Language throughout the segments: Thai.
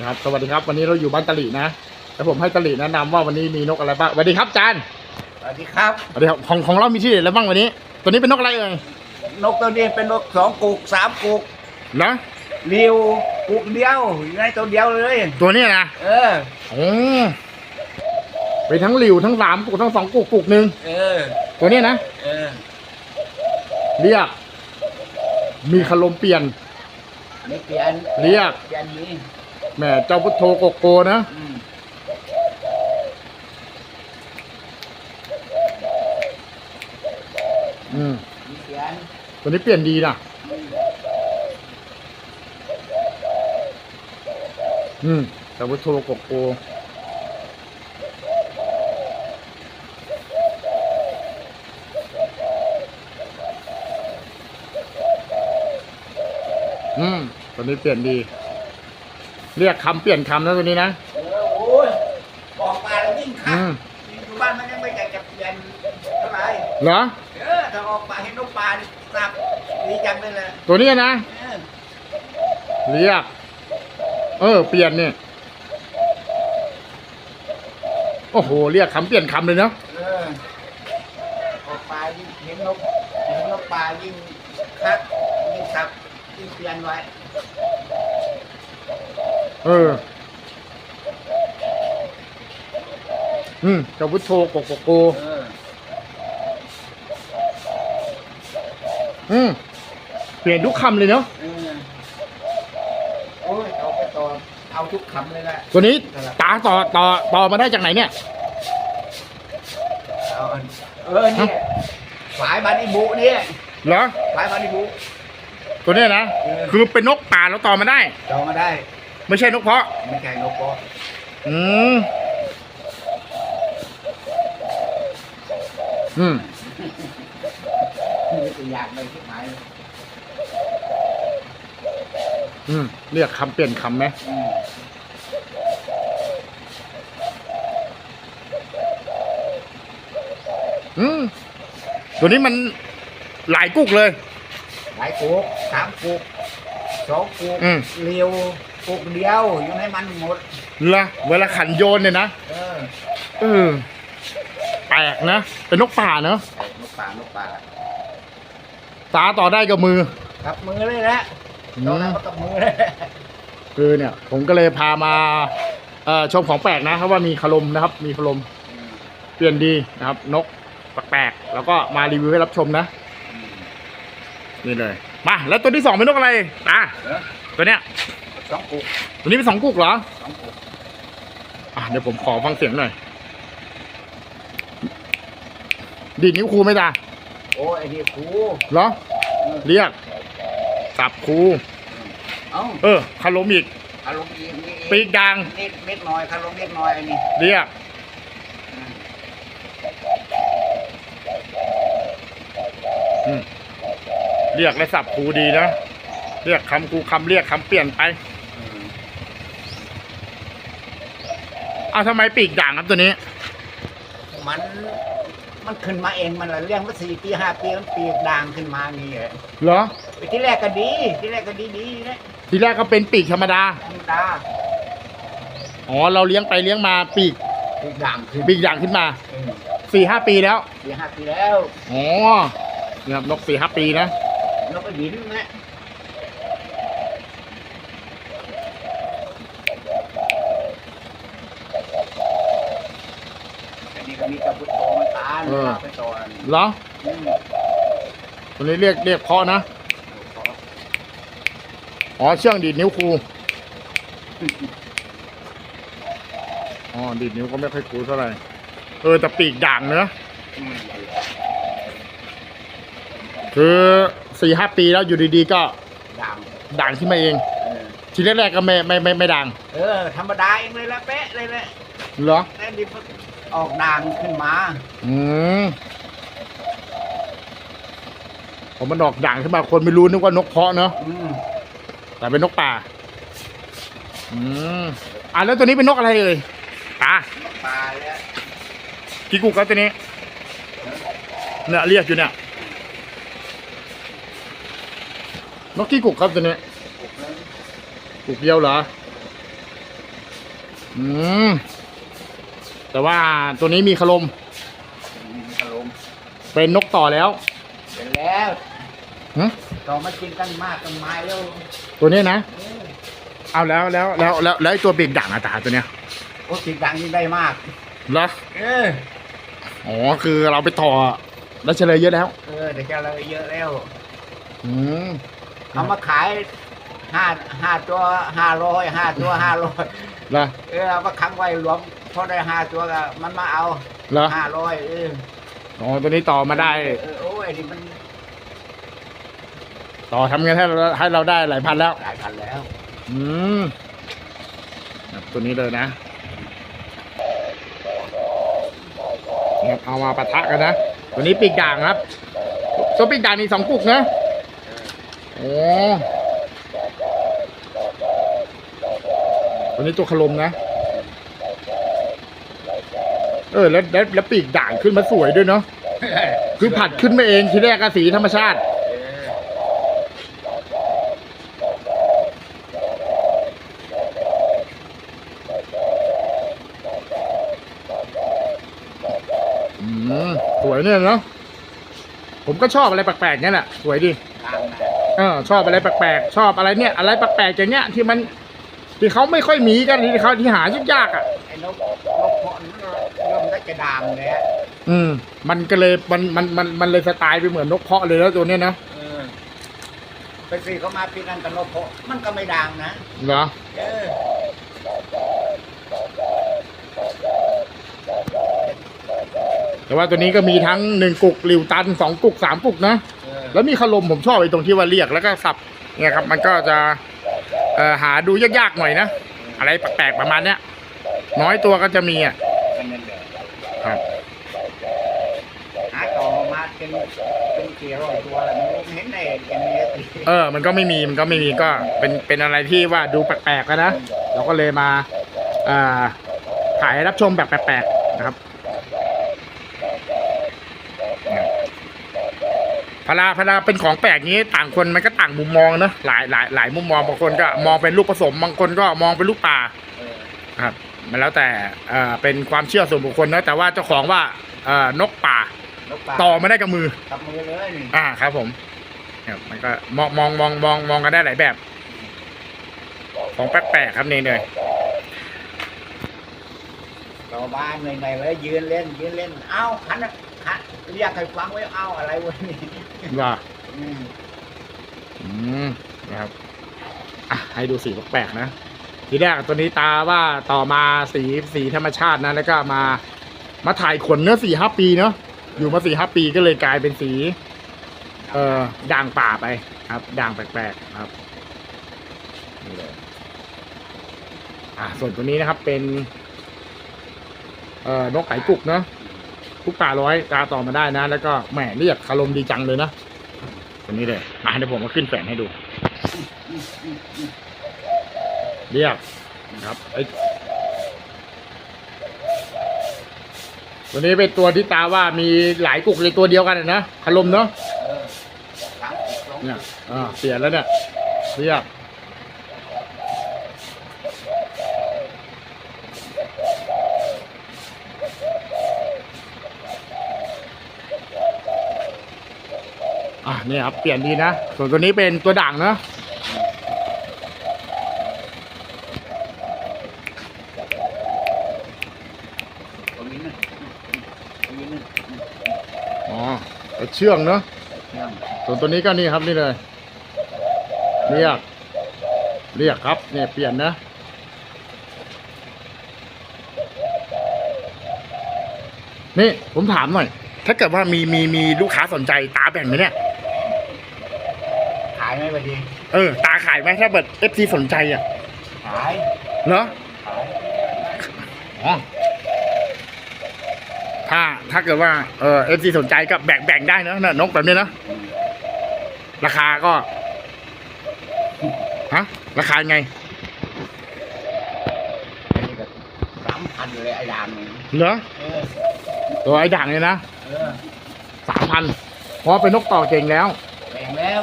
นะครับ สวัสดีครับ วันนี้เราอยู่บ้านตะลินะแล้วผมให้ตะลิแนะนำว่าวันนี้มีนกอะไรบ้างสวัสดีครับอาจารย์สวัสดีครับสวัสดีครับของของเรามีที่เด็ดอะไรบ้างวันนี้ ตัวนี้เป็นนกอะไรเอ่ยนกตัวนี้เป็นนกสองกุกสามกุกนะเรียวกุกเดียวอยู่ในตัวเดียวเลย ตัวเนี้ยนะเออโอ้ไปทั้งหลิวทั้งสามกุกทั้งสองกุกกุกหนึ่งเออ ตัวเนี้ยนะเออเรียก มีคารมเปลี่ยนไม่เปลี่ยนเรียกเปลี่ยนนี้ แม่เจ้าพุทโธโกโกนะอืมอืมม่เปลี่ยนตัวนี้เปลี่ยนดีนะอืมอืมเจ้าพุทโธโกโกอืมตัวนี้เปลี่ยนดี เรียกคำเปลี่ยนคำนะตัวนี้นะเออโอ้ยออกมาแล้วยิ่งคัอืกมอยู่บ้านมันยังไม่อยากจะเปลี่ยนเท่าไหร่เหรอ เออถ้าออกมาเห็นนกปลานี่สับดีจังเลยแหละตัวเนี้ยนะ เออเรียก เออ เปลี่ยนเนี่ยโอ้โห เรียกคำเปลี่ยนคำเลยเนาะ เออออกปลายิ่งเห็นนกเห็นนกปลายิ่งคักยิ่งสับยิ่งเปลี่ยนไว้ เออ อืมเจ้าพุทโธโกโกโกเอออืมเปลี่ยนทุกคำเลยเนาะเออโอ้ยเอาไปต่อเอาทุกคำเลยแหละตัวนี้ตาต่อต่อต่อมาได้จากไหนเนี่ย เอาอันเออเนี่ยฝายบานิบุเนี่ยเหรอฝายบานิบุตัวเนี้ยนะ เออคือเป็นนกป่าแล้วต่อมาได้จองมาได้ ไม่ใช่นกเพาะ ไม่ใช่นกปออืม อืมนี่ตัวอย่างเลยที่หมายอืมเรียกคำเปลี่ยนคำไหมอืมอืม ตัวนี้มันหลายกุกเลย หลายกุกสามกุกสองกุกอืม เรียว กุกเดียวอยู่ในมันหมดเหรอเวลาขันโยนเนี่ยนะเออเออแปลกนะ เป็นนกป่าเนอะไอ้นกป่านกป่าตาต่อได้กับมือกับมือเลยแหละอืมตอนนั้นก็กับมือเลยคือเนี่ย ผมก็เลยพามาเอ่อชมของแปลกนะเพราะว่ามีคารมนะครับ มีคารมเปลี่ยนดีนะครับ นกแปลกๆแล้วก็มารีวิวให้รับชมนะนี่เลยมาแล้วตัวที่สองเป็นนกอะไรตาเออตัวเนี้ย สองกุกตัวนี้เป็นสองกุกเหรอสองกุกอะเดี๋ยวผมขอฟังเสียงหน่อยดีดนิ้วครูไหมตาโอ้ยไอ้นี่ครูเหรอ เรียกสับครูเอ้าเออคารมอีกคารมอีกนี่ปีกด่างนิดนิดหน่อยคารมนิดหน่อยไอ้นี่เรียกอืมเรียกและสับครูดีนะ เรียกคำครูคำเรียกคำเปลี่ยนไป อ้าวทำไมปีกด่างครับตัวนี้ มัน มันขึ้นมาเองมันละเรื่องว่าสี่ปีห้าปีมันปีกด่างขึ้นมานี่เลยเหรอที่แรกก็ดี ที่แรกก็ดีดีนะทีแรกก็เป็นปีกธรรมดา ธรรมดาอ๋อ เราเลี้ยงไปเลี้ยงมาปีกปีกด่างขึ้นปีกด่างขึ้นมาเออสี่ห้าปีแล้วปีห้าปีแล้วอ๋อเนี่ยครับนกสี่ห้าปีนะนกกระดินนะอันนี้ก็มีกระพุทโธมันตา เออ ไปต่ออัน เหรออืมตัวนี้เรียกเรียกเพาะนะ อ๋อเชื่องดีดนิ้วครู อ๋อดีดนิ้วก็ไม่ค่อยครูเท่าไหร่ เออแต่ปีกด่างเนอะอืมคือสี่ห้าปีแล้วอยู่ดีๆก็ด่างด่างขึ้นมาเองเออทีแรกๆก็ไม่ไม่ไม่ไม่ด่าง เออ ธรรมดาเองเลยละเป๊ะเลยแหละเหรอ แต่ดิมันออกด่างขึ้นมา อืม ผมมันออกด่างขึ้นมาคนไม่รู้นึกว่านกเพาะเนอะอืมแต่เป็นนกป่า อืมอะแล้วตัวนี้เป็นนกอะไรเอ่ยตาปลาแล้วกี่กุกครับตัวนี้เนี่ยเรียกอยู่เนี่ยนกกี่กุกครับตัวนี้กุกเดียวเหรออืมแต่ว่าตัวนี้มีคลมมีขลมเป็นนกต่อแล้ว เป็นแล้ว หึต่อมากินกันมากกันไม้แล้วตัวนี้นะ เออเอาแล้วแล้วแล้วแล้วแล้วไอ้ตัวปีกด่างอาตาตัวเนี้ยโอ้ติดดังยิ่งได้มาก เหรอเออ อ๋อคือเราไปต่อแล้วเฉลยเยอะแล้ว เออเดี๋ยวจะเลยเยอะแล้ว อืมเอามาขายห้าห้าตัวห้าร้อยห้าตัวห้าร้อยเหรอเออเอามาค้างไว้รวมพอได้ห้าตัวก็มันมาเอาเหรอห้าร้อยเอออ๋อตัวนี้ต่อมาได้ เออโอ้ยนี่มัน ต่อทำเงินให้เราให้เราได้หลายพันแล้ว หลายพันแล้ว อืมครับตัวนี้เลยนะเนี่ยเอามาปะทะกันนะ ตัวนี้ปีกด่างครับ ตัวปีกด่างนี่สองกุกนะโอ้ตัวนี้ตัวขลมนะ เออแล้วแล้วแล้วปีกด่างขึ้นมาสวยด้วยเนาะ คือผัดขึ้นมาเองทีแรกก็สีธรรมชาติ เออ อืมสวย เนี่ยเนาะผมก็ชอบอะไรแปลกๆเนี่ยแหละสวยดีตามนะเออชอบอะไรแปลกๆชอบอะไรเนี่ย อะไรแปลกๆอย่างเงี้ยที่มันที่เขาไม่ค่อยมีกันที่เขาที่หายากๆอะไอ้นกนกเพาะนี่เริ่มได้จะดามเลยอะอืม มันก็เลยมันมันมันมันเลยสไตล์ไปเหมือนนกเพาะเลยแล้วตัวเนี้ยนะเออไปซื้อเขามาปีนั้นกับนกเพาะมันก็ไม่ดังนะเหรอเออ แต่ว่าตัวนี้ก็มีทั้งหนึ่งกุกหลิวตันสองกุกสามกุกนะเออแล้วมีขลมผมชอบไอ้ตรงที่ว่าเรียกแล้วก็สับเนี่ยครับ มันก็จะเอ่อหาดูยากๆหน่อยนะ อะไรแปลกๆประมาณเนี้ยน้อยตัวก็จะมีอะเป็นนั่นเลยครับหาต่อมาเป็นเป็นกี่ร้อยตัวแล้วไม่เห็นในอย่างนี้ติเออ มันก็ไม่มี มันก็ไม่มีก็เป็นเป็นอะไรที่ว่าดูแปลกๆกันนะ เราก็เลยมาอ่าถ่ายให้รับชมแบบแปลกๆนะครับ พลาพลาเป็นของแปลกนี้ต่างคนมันก็ต่างมุมมองนะหลายหลายหลายมุมมองบางคนก็มองเป็นลูกผสมบางคนก็มองเป็นลูกป่าเออครับ มันแล้วแต่เอ่อเป็นความเชื่อส่วนบุคคลนะแต่ว่าเจ้าของว่าเอ่อนกป่า นกปลาต่อไม่ได้กับมือกับมือเลยนี่อ่าครับผมครับมันก็มองมองมองมองมองกันได้หลายแบบ ของแปลกๆครับนี่เลยต่อบ้านในในเลยยืนเล่นยืนเล่น เอ้าขันน่ะขัน เรียกให้ฟังไว้เอ้าอะไรวะนี่ว่าอืมอืมนะครับอะให้ดูสีแปลกๆนะ ทีแรกตัวนี้ตาว่าต่อมาสีสีธรรมชาตินะแล้วก็มา มาถ่ายขนเนื้อสี่ห้าปีเนาะอยู่มาสี่ห้าปีก็เลยกลายเป็นสี เอ่อด่างป่าไปครับด่างแปลกๆครับนี่เลยอะส่วนตัวนี้นะครับเป็น เอ่อนกไก่กุกเนาะ กุกตาร้อยตาต่อมาได้นะ แล้วก็แหมเรียกคารมดีจังเลยนะตัวนี้เลยอะเดี๋ยวผมมาขึ้นแฝนให้ดู เรียกนะครับไอตัวนี้เป็นตัวที่ตาว่ามีหลายกุกเลยตัวเดียวกันนะคารมเนาะเออสามสิบสองเนี่ยอ่าเปลี่ยนแล้วเนี่ยเรียก เนี่ยครับเปลี่ยนดีนะ ส่วนตัวนี้เป็นตัวด่างเนอะอ๋อเอาเชื่องเนอะส่วนตัวนี้ก็นี่ครับนี่เลย เรียก เรียกครับ เนี่ยเปลี่ยนนะนี่ผมถามหน่อย ถ้าเกิดว่ามีมีมีลูกค้าสนใจตาแบ่งไหมเนี่ยายไหมวันนี้เออ ตาขายไหมถ้าเกิดเอฟซีสนใจอะขายเหรอขายอ๋อถ้าถ้าเกิดว่าเออเอฟซีสนใจก็แบ่งแบ่งได้นะนะนกแบบนี้นะราคาก็ฮะราคาไงอันนี้ก็สามพันเลยไอ้ดามนี่เหรอเออตัวไอ้ด่างเนี่ยนะเออสามพันเพราะว่าเป็นนกต่อเก่งแล้วแบ่งแล้ว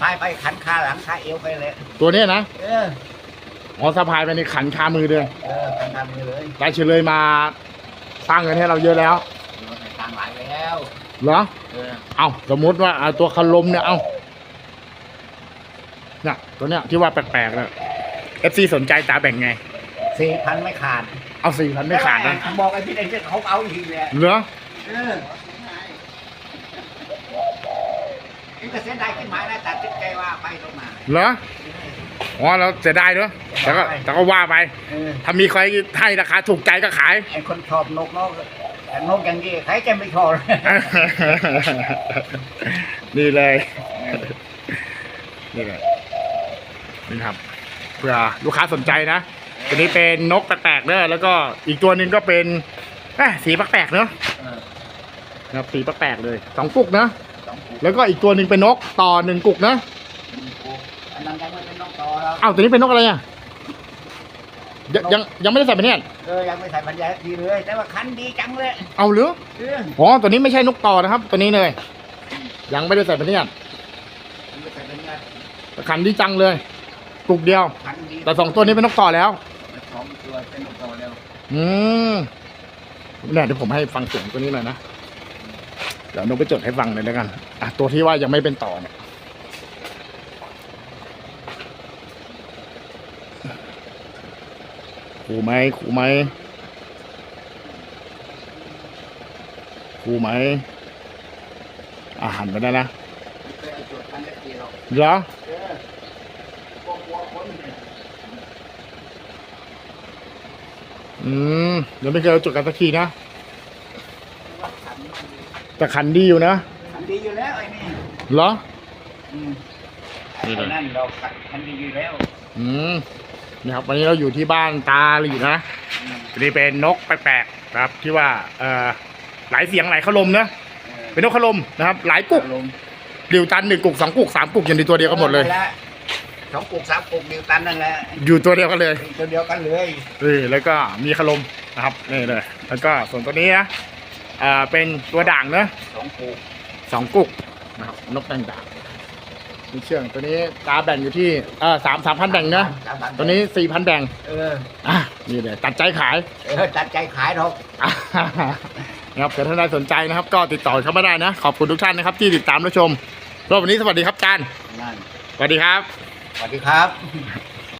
ขันขันไปไปขันขาหลังขาเอวไปเลย ตัวเนี้ยนะเออ อ๋อสะพายไปในขันคามือเลยเออทำทำมือเลยรายชื่อเลยมาสร้างเงินให้เราเยอะแล้วเราไปตังหลายแล้วเหรอเออเอาสมมุติว่าเอาตัวคันลมเนี่ยเอาเนี่ยตัวเนี้ยที่ว่าแปลกๆเนี่ยเอฟซีสนใจตาแบ่งไงสี่พันไม่ขาด เอาสี่พันไม่ขาดนะบอกไอ้พี่ไอ้พี่เขาเอาอีกเลยเหรอเออ นี่ก็เสียดายขึ้นหมายนะตัดสินใจว่าไปตรงมาเหรออ๋อเราเสียดายเนอะแต่ก็แต่ก็ว่าไป เออถ้ามีใครให้ราคาถูกใจก็ขาย ไอ้คนชอบนกนกแต่นกอย่างนี้ใครจะไม่ชอบ นี่เลย นี่เลยนี่ครับ เพื่อลูกค้าสนใจนะ ตัวนี้เป็นนกแปลกๆเนอะแล้วก็อีกตัวหนึ่งก็เป็นเอ้ยสีแปลกๆเนอะเออ นะครับสีแปลกๆเลยสองกุกนะสองกุ๊ก แล้วก็อีกตัวหนึ่งเป็นนกต่อหนึ่งกุกนะอันนั้นยังไม่เป็นนกต่อแล้วอ้าวตัวนี้เป็นนกอะไรอะยังยังยังไม่ได้ใส่ไปเนี่ยเออยังไม่ใส่พันยาทีเลย แต่ว่าคันดีจังเลย เอาหรือเอออ๋อตัวนี้ไม่ใช่นกต่อนะครับ ตัวนี้เลย ยังไม่ได้ใส่ไปเนี่ยไม่ใส่พันยาแต่ขันดีจังเลยกุกเดียวคันดีแต่สองตัวนี้เป็นนกต่อแล้วสองตัวเป็นนกต่อแล้ว อืมเนี่ยเดี๋ยวผมให้ฟังเสียงตัวนี้หน่อยนะ เดี๋ยวนกไปจดให้ฟังเลยแล้วกันอะตัวที่ว่ายังไม่เป็นต่อเนี่ยขู่ไหมขู่ไหมขู่ไหมอาหารไปได้นะเหรอเหรอเออพวกหัวคนเนี่ยอืมเดี๋ยวไม่เคยเอาจดกันสักทีนะ แต่ขันดีอยู่นะคันดีอยู่แล้วไอ้นี่เหรออืมนี่ไอ้เลยนั่นเราคันดีอยู่แล้ว อืมนี่ครับวันนี้เราอยู่ที่บ้านตาหลีนะอืมตัวนี้เป็นนกแปลกๆนะครับ ที่ว่าเอ่อหลายเสียงหลายขลมนะเออเป็นนกขลมนะครับ หลายกุกอารมณ์ดิวตันหนึ่งกุกสองกุกสามกุกอยู่ในตัวเดียวกันหมดเลยออนั่นแหะสองกุกสามกุกเดียวกันนั่นแหละอยู่ตัวเดียวกันเลยตัวเดียวกันเลยเออแล้วก็มีขลมนะครับนี่เลยแล้วก็ส่วนตัวนี้นะเอ่อเป็นตัวด่างนะสองกุกสองกุกนะครับนกแดงด่างมีเชื่องตัวนี้ตาแบ่งอยู่ที่เออสามสามพันแบ่งนะ สามพันตัวนี้สี่พันแบ่งเอออะนี่เลยตัดใจขาย เออตัดใจขายเถอะอ่านะครับเกิดท่านใดสนใจนะครับ ก็ติดต่อเข้ามาได้นะ ขอบคุณทุกท่านนะครับ ที่ติดตามรับชมรอบวันนี้สวัสดีครับอาจารย์นั่นสวัสดีครับ สวัสดีครับ